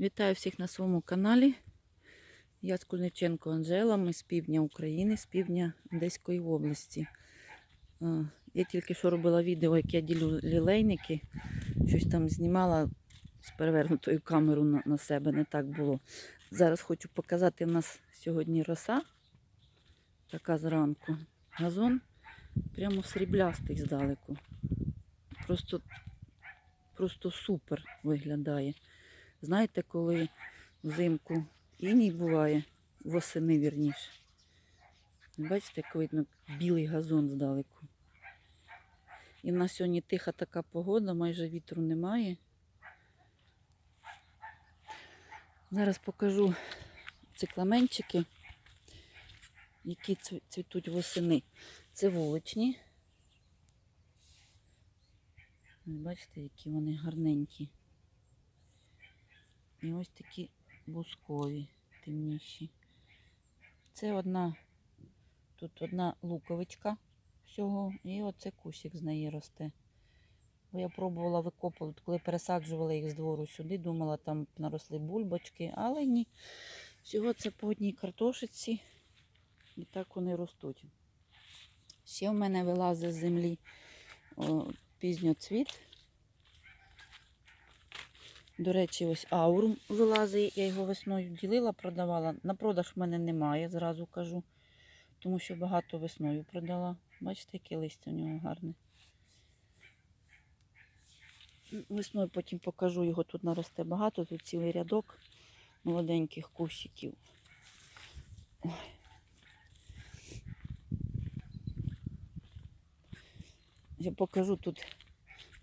Вітаю всіх на своєму каналі. Я Скульниченко Анжела, ми з півдня України, з півдня Одеської області. Я тільки що робила відео, як я ділю лілейники. Щось там знімала з перевернутою камерою на, на себе, не так було. Зараз хочу показати, у нас сьогодні роса, така зранку. Газон прямо сріблястий здалеку. Просто, просто супер виглядає. Знаєте, коли взимку іній буває, восени вірніше. Бачите, як видно білий газон здалеку. І в нас сьогодні тиха така погода, майже вітру немає. Зараз покажу цикламенчики, які цвітуть восени. Це вуличні. Бачите, які вони гарненькі. І ось такі бускові, темніші. Це одна, тут одна луковичка всього, і оце кущик з неї росте. Бо я пробувала викопувати, коли пересаджувала їх з двору сюди, думала, там наросли бульбочки, але ні. Всього це по одній картошиці. І так вони ростуть. Ще в мене вилазить з землі пізньоцвіт. До речі, ось аурум вилазить, я його весною ділила, продавала. На продаж в мене немає, зразу кажу, тому що багато весною продала. Бачите, яке листя у нього гарне. Весною потім покажу, його тут наросте багато, тут цілий рядок молоденьких кущиків. Ой. Я покажу тут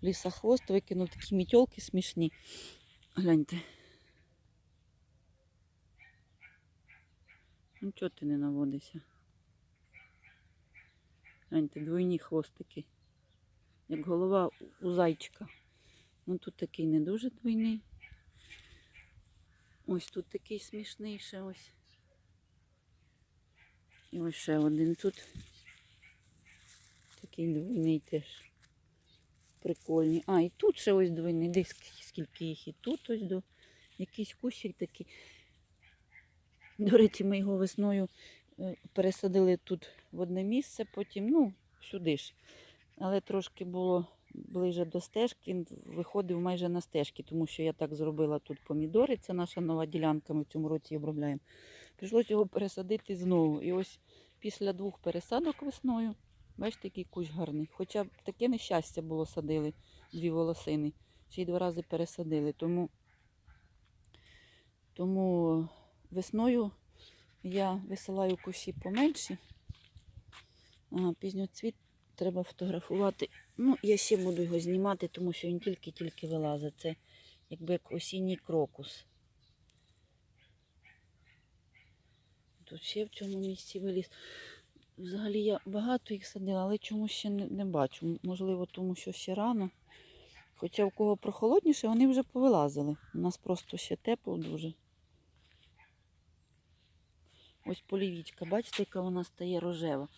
лісохвост, викинув такі мітьолки смішні. Гляньте. Ну чого ти не наводишся? Гляньте, двойні хвостики. Як голова у зайчика. Ну тут такий не дуже двойний. Ось тут такий смішний ще ось. І ось ще один тут. Такий двойний теж. Прикольні. А, і тут ще ось двойний. Десь скільки- їх і тут ось до. Якийсь кущик такий. До речі, ми його весною е, пересадили тут в одне місце, потім, ну, сюди ж. Але трошки було ближе до стежки, він виходив майже на стежки, тому що я так зробила тут помідори. Це наша нова ділянка, ми в цьому році обробляємо. Прийшлося його пересадити знову. І ось після двох пересадок весною, бачите, який кущ гарний. Хоча б таке нещастя було садили, дві волосини. Ще й два рази пересадили. Тому, тому весною я висилаю кущі поменші. А пізньоцвіт треба фотографувати. Ну, я ще буду його знімати, тому що він тільки-тільки вилазить. Це якби як осінній крокус. Тут ще в цьому місці виліз. Взагалі я багато їх садила, але чомусь ще не, не бачу. Можливо, тому що ще рано. Хоча в кого прохолодніше, вони вже повилазили. У нас просто ще тепло дуже. Ось полівічка, бачите, яка вона стає рожева.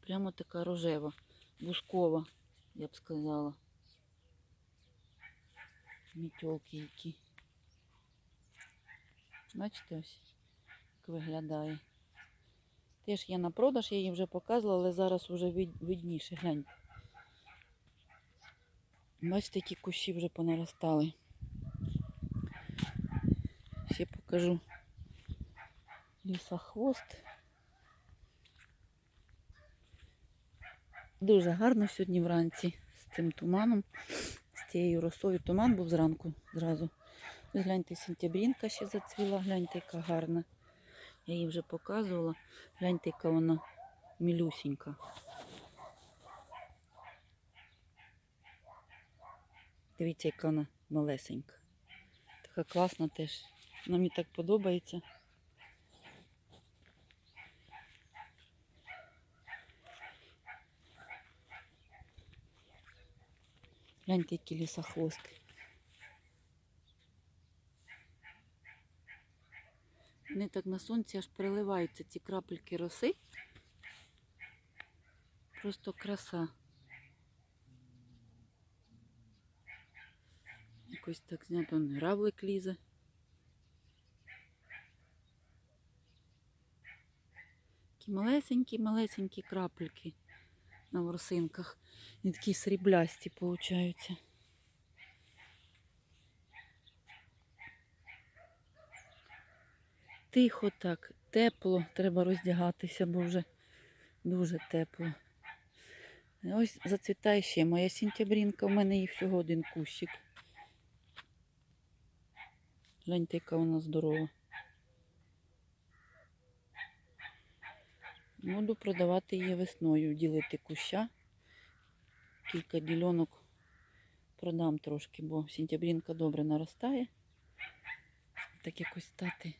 Прямо така рожева, бускова, я б сказала. Мітьолки які. Бачите ось, як виглядає. Теж є на продаж, я її вже показувала, але зараз вже вид- видніше. Гляньте. Бачите, які кущі вже понаростали. Ще покажу лісохвост. Дуже гарно сьогодні вранці з цим туманом, з цією росою. Туман був зранку зразу. Гляньте, сентябрінка ще зацвіла, гляньте, яка гарна. Я її вже показувала. Гляньте, яка вона мілюсінька. Дивіться, яка вона малесенька. Така класна теж. Вона мені так подобається. Гляньте, які лісохвости. Вони так на сонці аж переливаються ці крапельки роси. Просто краса. якось так знято, гравлик лізе. Такі малесенькі, малесенькі крапельки на ворсинках. Вони такі сріблясті получаються. Тихо так, тепло, треба роздягатися, бо вже дуже тепло. Ось зацвітає ще моя сентябрінка, у мене їх всього один кущик. Гляньте, яка вона здорова. Буду продавати її весною, ділити куща. Кілька ділянок продам трошки, бо сентябрінка добре наростає. Так якось стати.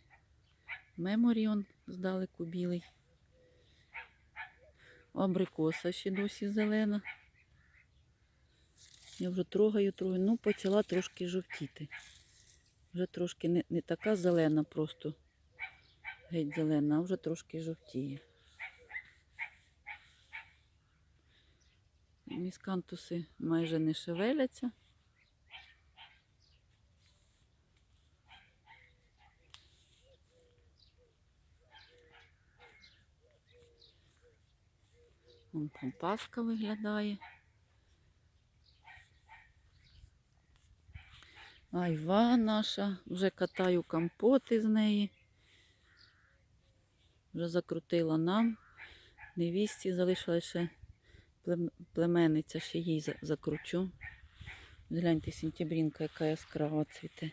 Меморіон здалеку білий. Абрикоса ще досі зелена. Я вже трогаю, трогаю. Ну, почала трошки жовтіти. Вже трошки не, не така зелена, просто геть зелена, а вже трошки жовтіє. Міскантуси майже не шевеляться. Помпаска виглядає. Айва наша, вже катаю компоти з неї. Вже закрутила нам. Невісті залишила ще плем- племенниця, ще їй закручу. Гляньте, сентябрінка, яка яскрава цвіте.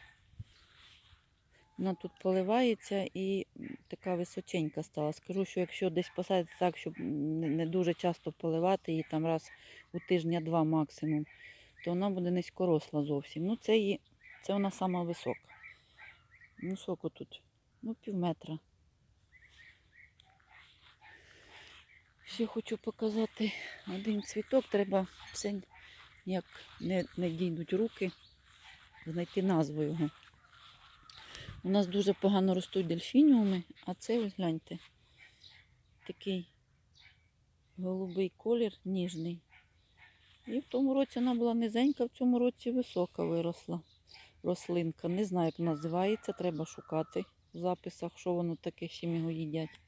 Вона тут поливається і така височенька стала. Скажу, що якщо десь посадити так, щоб не дуже часто поливати її там раз у тижня-два максимум, то вона буде низькоросла зовсім. Ну, це, її, це вона сама висока. Ну, соку тут, ну, пів метра. Ще хочу показати один цвіток. Треба все ніяк не, не дійдуть руки, знайти назву його. У нас дуже погано ростуть дельфініуми, а це ось гляньте. Такий голубий колір, ніжний. І в тому році вона була низенька, в цьому році висока виросла рослинка. Не знаю, як називається, треба шукати в записах, що воно таке, з чим його їдять.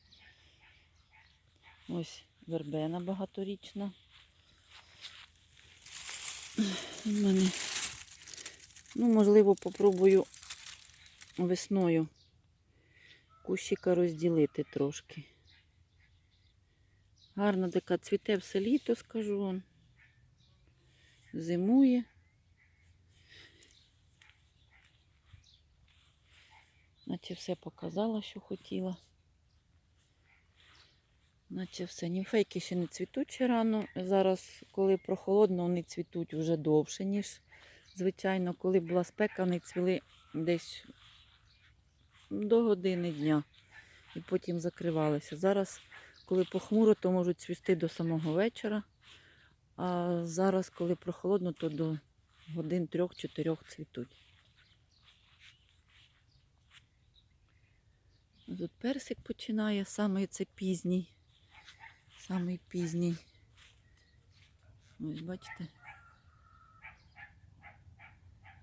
Ось вербена багаторічна. У мене, ну, можливо, попробую весною кущика розділити трошки. Гарно така цвіте все літо, скажу вам. Зимує. Наче все показала, що хотіла. Наче все. Німфейки ще не цвітуть ще рано. Зараз, коли прохолодно, вони цвітуть вже довше, ніж звичайно. Коли була спека, вони цвіли десь до години дня і потім закривалися. Зараз, коли похмуро, то можуть цвісти до самого вечора. А зараз, коли прохолодно, то до годин трьох-чотирьох цвітуть. Тут персик починає, саме це пізній. Самий пізній. Ось бачите.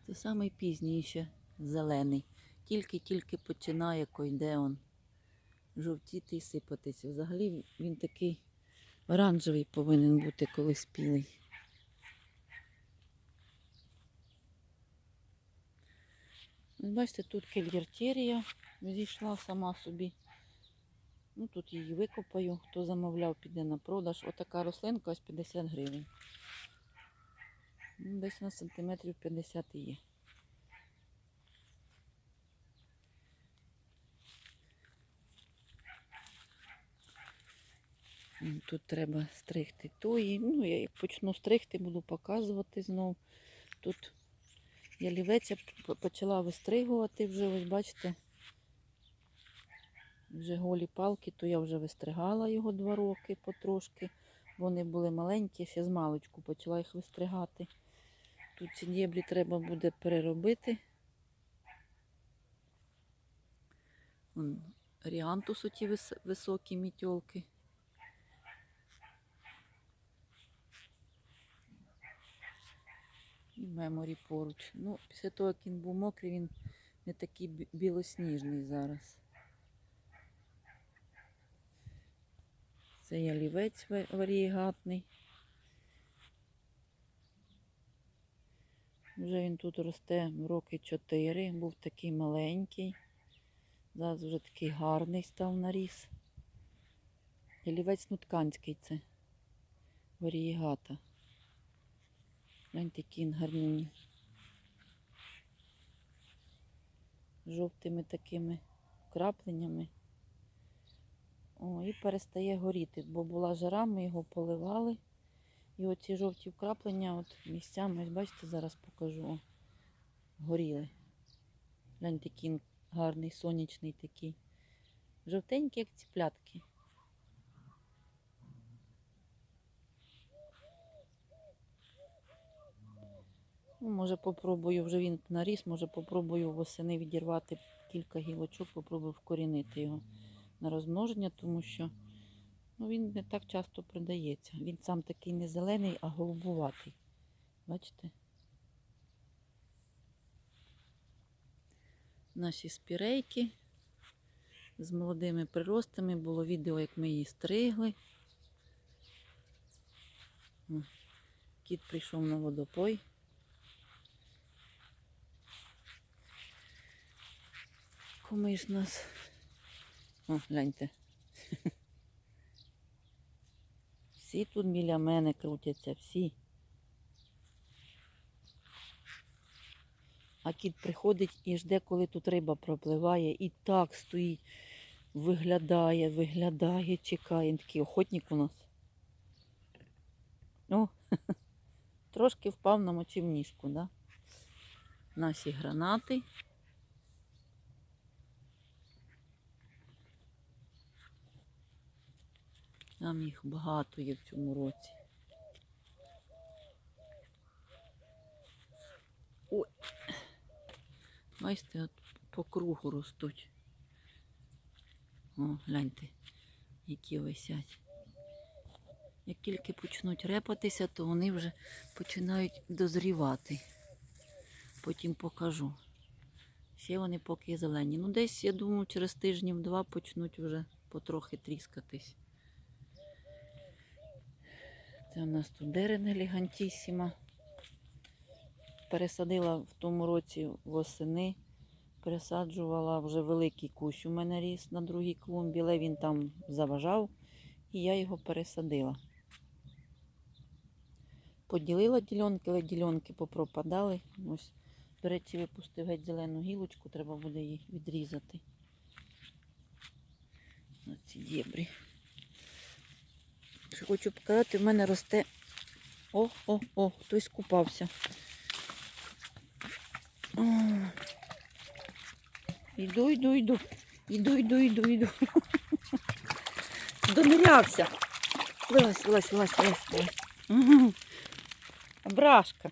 Це самий пізній ще зелений. Тільки-тільки починає койде он жовтіти і сипатися. Взагалі він такий оранжевий повинен бути, коли спілий. Бачите, тут кельяртерія зійшла сама собі. Ну, тут її викопаю. Хто замовляв, піде на продаж. Отака рослинка ось 50 гривень. Ну, Десь на сантиметрів 50 є. Тут треба стригти тої. Ну, я як почну стригти, буду показувати знов. Тут я п- почала вистригувати вже, ось бачите. Вже голі палки, то я вже вистригала його два роки потрошки. Вони були маленькі, ще з маличку почала їх вистригати. Тут ці дєблі треба буде переробити. Вон, Ріантус оті вис- високі мітьолки. І меморі поруч. Ну, після того, як він був мокрий, він не такий білосніжний зараз. Це ялівець ва- варієгатний. Вже він тут росте роки 4, був такий маленький. Зараз вже такий гарний став наріс. Ялівець нутканський це. Варієгата. Гляньте, який він. Жовтими такими крапленнями. О, і перестає горіти, бо була жара, ми його поливали. І оці жовті вкраплення от місцями, ось бачите, зараз покажу. О, горіли. Гляньте, який гарний, сонячний такий. Жовтенький, як ціплятки. Ну, може попробую, вже він наріс, може попробую восени відірвати кілька гілочок, попробую вкорінити його на розмноження, тому що ну, він не так часто продається. Він сам такий не зелений, а голубуватий. Бачите? Наші спірейки з молодими приростами. Було відео, як ми її стригли. Кіт прийшов на водопой. Кумиш нас. О, гляньте. Всі тут біля мене крутяться, всі. А кіт приходить і жде, коли тут риба пропливає, і так стоїть, виглядає, виглядає, чекає. Такий охотник у нас. О, трошки впав на мочівніжку, да? Наші гранати. Там їх багато є в цьому році. Ой. Бачите, от по кругу ростуть. О, гляньте, які висять. Як тільки почнуть репатися, то вони вже починають дозрівати. Потім покажу. Ще вони поки зелені. Ну, десь, я думаю, через тижнів два почнуть вже потрохи тріскатись. Це у нас тут дерен елегантісіма. Пересадила в тому році восени. Пересаджувала вже великий кущ. У мене ріс на другій клумбі, але він там заважав, і я його пересадила. Поділила ділянки, але ділянки попропадали. Ось, до речі, випустив геть зелену гілочку, треба буде її відрізати. На ці дєбрі. Що хочу показати, в мене росте. О, о, о, хтось купався. О. Йду, йду. Йду, йду, йду. Донирявся. Вилазь, вилазь, вилазь, вилазь, вилазь. Угу. Брашка.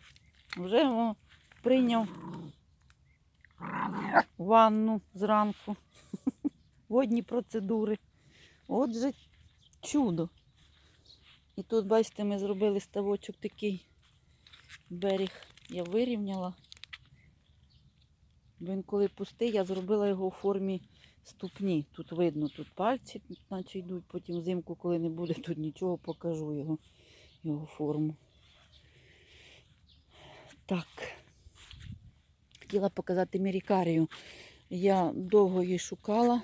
Вже о, прийняв ванну зранку. Водні процедури. Отже, чудо. І тут, бачите, ми зробили ставочок такий берег. Я вирівняла. Він коли пустий, я зробила його у формі ступні. Тут видно, тут пальці, наче йдуть, потім взимку, коли не буде, тут нічого покажу його, його форму. Так. Хотіла показати мірікарію. Я довго її шукала,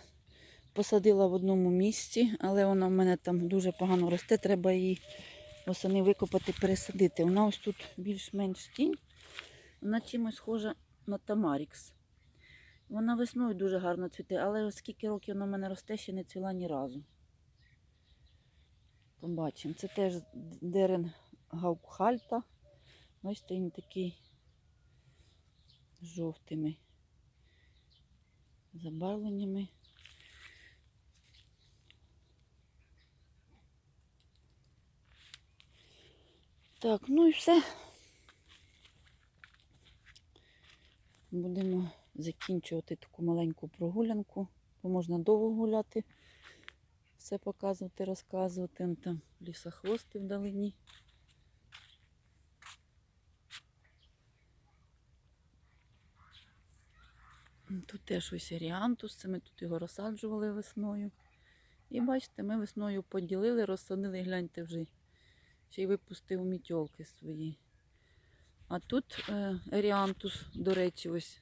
посадила в одному місці, але вона в мене там дуже погано росте. Треба її восени викопати, пересадити. Вона ось тут більш-менш тінь. Вона чимось схожа на Тамарікс. Вона весною дуже гарно цвіте, але скільки років вона в мене росте, ще не цвіла ні разу. Побачимо. Це теж дерен гаукхальта. Бачите, він такий жовтими забарвленнями. Так, ну і все. Будемо закінчувати таку маленьку прогулянку, бо можна довго гуляти, все показувати, розказувати. Там лісохвости вдалині. Тут теж ось аріантус, ми тут його розсаджували весною. І бачите, ми весною поділили, розсадили, гляньте вже. Ще й випустив мітьолки свої. А тут е, еріантус, до речі, ось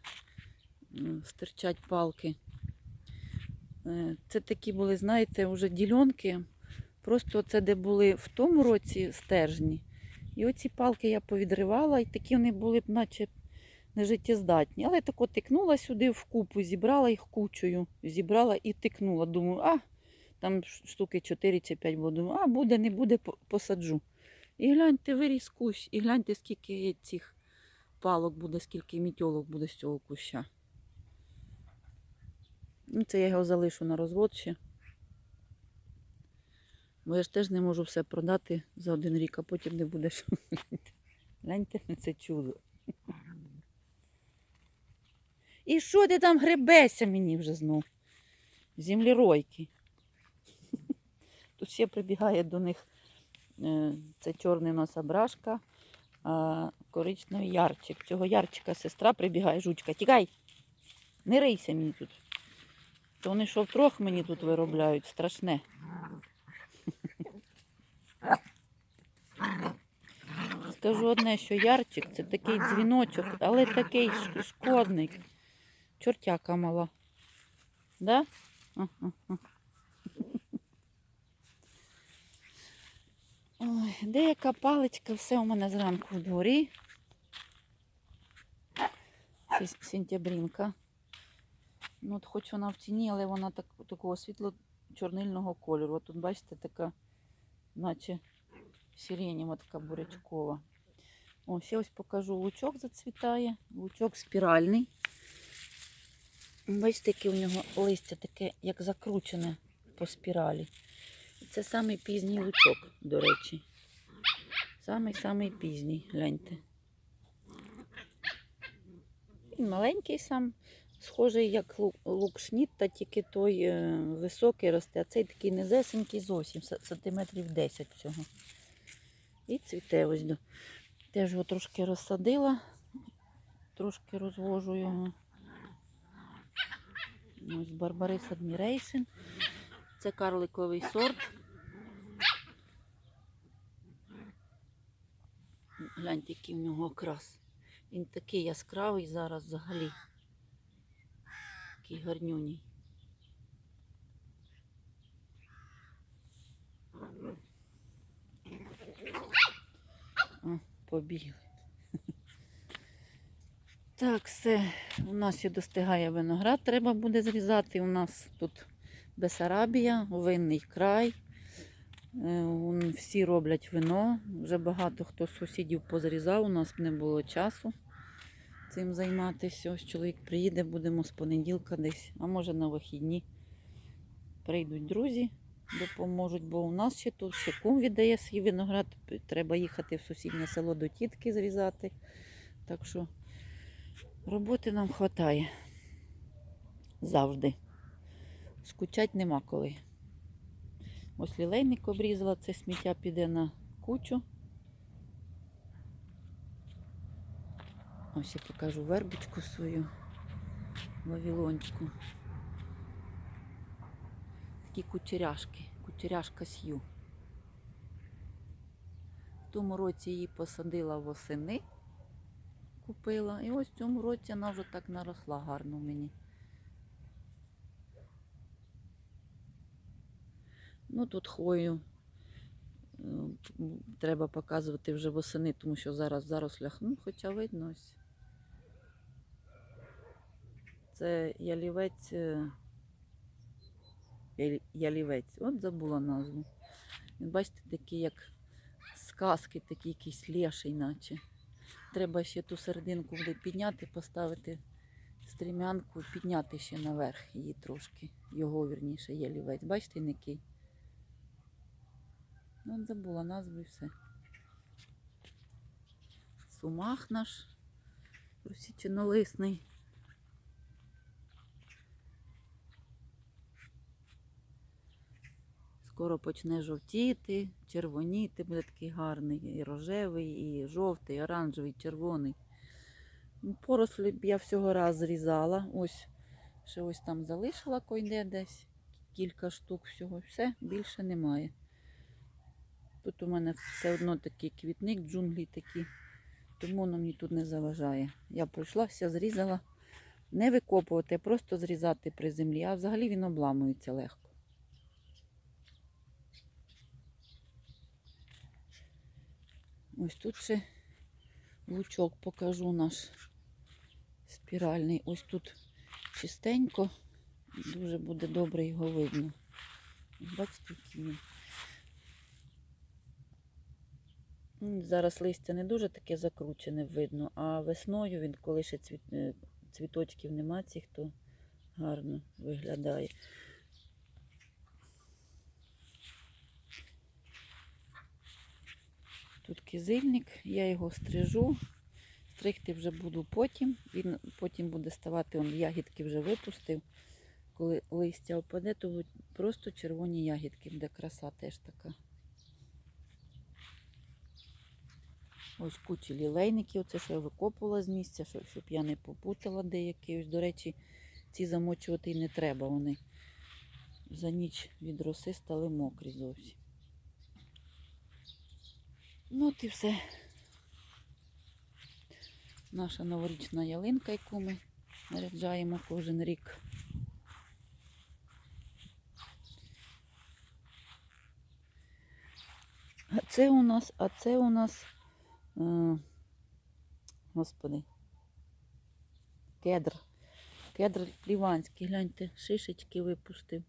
м, стирчать палки. Е, Це такі були, знаєте, вже ділянки. Просто це де були в тому році стержні. І оці палки я повідривала, і такі вони були б, наче нежиттєздатні. Але тако тикнула сюди в купу, зібрала їх кучою, зібрала і тикнула. Думаю, а там штуки 4 чи 5 було. Думаю, а буде, не буде, посаджу. І гляньте, виріс кущ, і гляньте, скільки цих палок буде, скільки мітьолок буде з цього куща. Ну, це я його залишу на розвод ще. Бо я ж теж не можу все продати за один рік, а потім не буде що. Гляньте на це чудо. І що ти там гребешся мені вже знов? Землеройки. Тут ще прибігає до них це чорний нособрашка, а коричневий ярчик. Цього ярчика сестра прибігає, жучка. Тікай! Не рийся мені тут. То вони що втрох мені тут виробляють, страшне. Скажу одне, що ярчик це такий дзвіночок, але такий шкодний. Чортяка мала. Да? Ой, деяка паличка, все у мене зранку в дворі. Сентябрінка. Ну, от хоч вона в тіні, але вона так, такого світло-чорнильного кольору. От тут, бачите, така, наче сиренєва така бурячкова. О, ще ось покажу, лучок зацвітає. Лучок спіральний. Бачите, яке у нього листя таке, як закручене по спіралі. Це самий пізній лучок, до речі. Самий-самий пізній, гляньте. Він маленький сам, схожий як лук, лук шнітта, тільки той е, високий росте, а цей такий низесенький зовсім, сантиметрів 10 всього. І цвіте ось. Теж його трошки розсадила, трошки розвожу його. Ось Барбарис Admiration. Це карликовий сорт. Гляньте, який в нього окрас. Він такий яскравий зараз взагалі. Такий гарнюній. Побігли. Так, все. У нас ще достигає виноград, треба буде зрізати. У нас тут Бесарабія, винний край. Е, Всі роблять вино. Вже багато хто сусідів позрізав, у нас не було часу цим займатися. Ось чоловік приїде, будемо з понеділка десь, а може на вихідні. Прийдуть друзі, допоможуть, бо у нас ще тут ще кум віддає свій виноград. Треба їхати в сусіднє село до тітки зрізати. Так що роботи нам вистачає. Завжди. Скучать нема коли. Ось лілейник обрізала, це сміття піде на кучу. Ось я покажу вербочку свою вавілонську. Такі кучеряшки, кучеряшка сью. В тому році її посадила восени, купила. І ось в цьому році вона вже так наросла гарно мені. Ну, тут хвою е, треба показувати вже восени, тому що зараз в зарослях, ну, хоча видно ось. Це ялівець. е, Ялівець. От забула назву. Він, бачите, такий, як сказки, такий якийсь леший, наче. Треба ще ту серединку буде підняти, поставити стрімянку, підняти ще наверх її трошки. Його вірніше ялівець. Бачите, який? Ну, забула назву і все. Сумах наш русічинолисний. Скоро почне жовтіти, червоніти, буде такий гарний, і рожевий, і жовтий, і оранжевий, і червоний. Ну, Порослі я всього раз зрізала. Ось Ще ось там залишила койде десь кілька штук всього. Все, більше немає. Тут у мене все одно такий квітник, джунглі такі, тому воно мені тут не заважає. Я пройшлася, зрізала. Не викопувати, а просто зрізати при землі, а взагалі він обламується легко. Ось тут ще лучок покажу наш спіральний. Ось тут чистенько, дуже буде добре його видно. Бачите, який він. Зараз листя не дуже таке закручене видно, а весною він, коли ще цвіт, е, цвіточків нема цих, то гарно виглядає. Тут кизильник, я його стрижу. Стригти вже буду потім. Він потім буде ставати, он ягідки вже випустив. Коли листя опаде, то просто червоні ягідки, буде краса теж така. Ось кучі лілейників, це що я викопувала з місця, щоб, я не попутала деякі. Ось, до речі, ці замочувати і не треба. Вони за ніч від роси стали мокрі зовсім. Ну от і все. Наша новорічна ялинка, яку ми наряджаємо кожен рік. А це у нас, а це у нас, господи, кедр. Кедр ліванський, гляньте, шишечки випустив.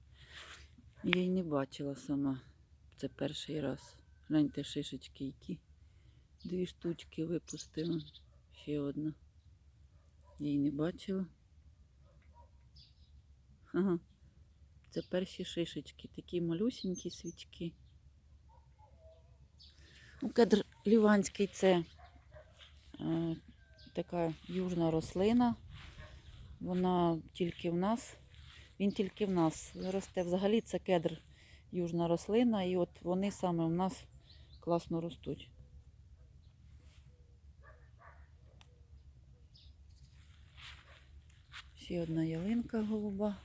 Я й не бачила сама. Це перший раз. Гляньте, шишечки які. Дві штучки випустила. Ще одна. Я її не бачила. Ага. Це перші шишечки, такі малюсенькі свічки. Ну, кедр ліванський це е, така южна рослина. Вона тільки в нас, він тільки в нас росте. Взагалі це кедр южна рослина, і от вони саме в нас класно ростуть. Ще одна ялинка голуба.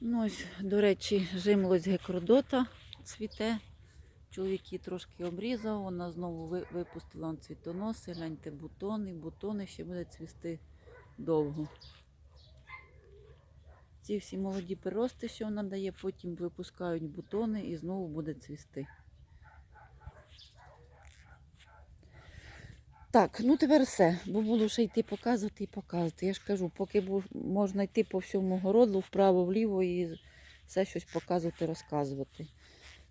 Ну, ось, до речі, жимлость гекродота цвіте. Чоловік її трошки обрізав, вона знову випустила цвітоноси, гляньте, бутони, бутони ще буде цвісти довго. Ці всі молоді прирости, що вона дає, потім випускають бутони і знову буде цвісти. Так, ну тепер все, бо буду ще йти показувати і показувати. Я ж кажу, поки можна йти по всьому городу, вправо, вліво і все щось показувати, розказувати.